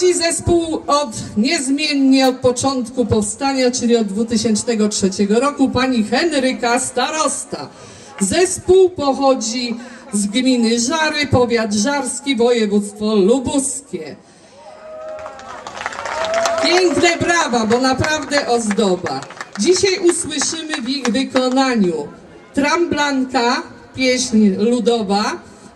Prowadzi zespół od niezmiennie od początku powstania, czyli od 2003 roku, pani Henryka Starosta. Zespół pochodzi z gminy Żary, powiat żarski, województwo lubuskie. Piękne brawa, bo naprawdę ozdoba. Dzisiaj usłyszymy w ich wykonaniu Tramblanka, pieśń ludowa,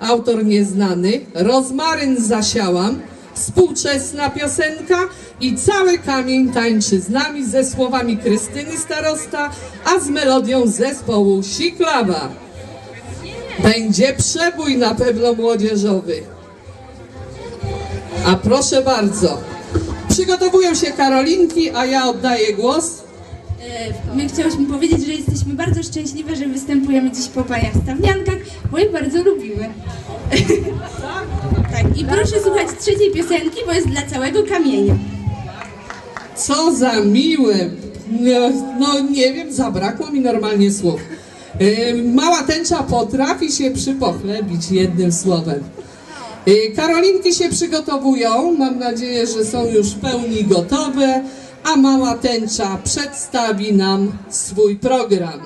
autor nieznany, Rozmaryn zasiałam, współczesna piosenka i cały kamień tańczy z nami ze słowami Krystyny Starosta, a z melodią zespołu Siklawa. Będzie przebój na pewno młodzieżowy. A proszę bardzo. Przygotowują się Karolinki, a ja oddaję głos. E, My chciałyśmy powiedzieć, że jesteśmy bardzo szczęśliwe, że występujemy dziś po paniach stawiankach, bo je bardzo lubimy. I proszę słuchać trzeciej piosenki, bo jest dla całego kamienia. Co za miłe. No, nie wiem, zabrakło mi normalnie słów. Yy, Mała tęcza potrafi się przypochlebić jednym słowem. Yy, Karolinki się przygotowują. Mam nadzieję, że są już w pełni gotowe, a mała tęcza przedstawi nam swój program.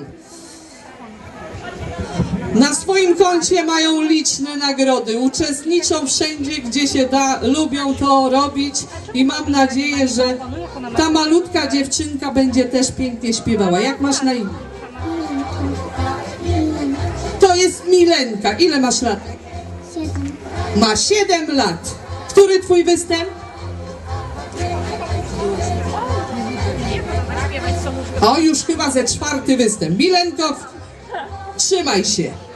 Na swoim koncie mają liczne nagrody, uczestniczą wszędzie, gdzie się da, lubią to robić i mam nadzieję, że ta malutka dziewczynka będzie też pięknie śpiewała. Jak masz na imię? To jest Milenka. Ile masz lat? Ma 7 lat. Który twój występ? O, już chyba ze czwarty występ. Milenko, trzymaj się.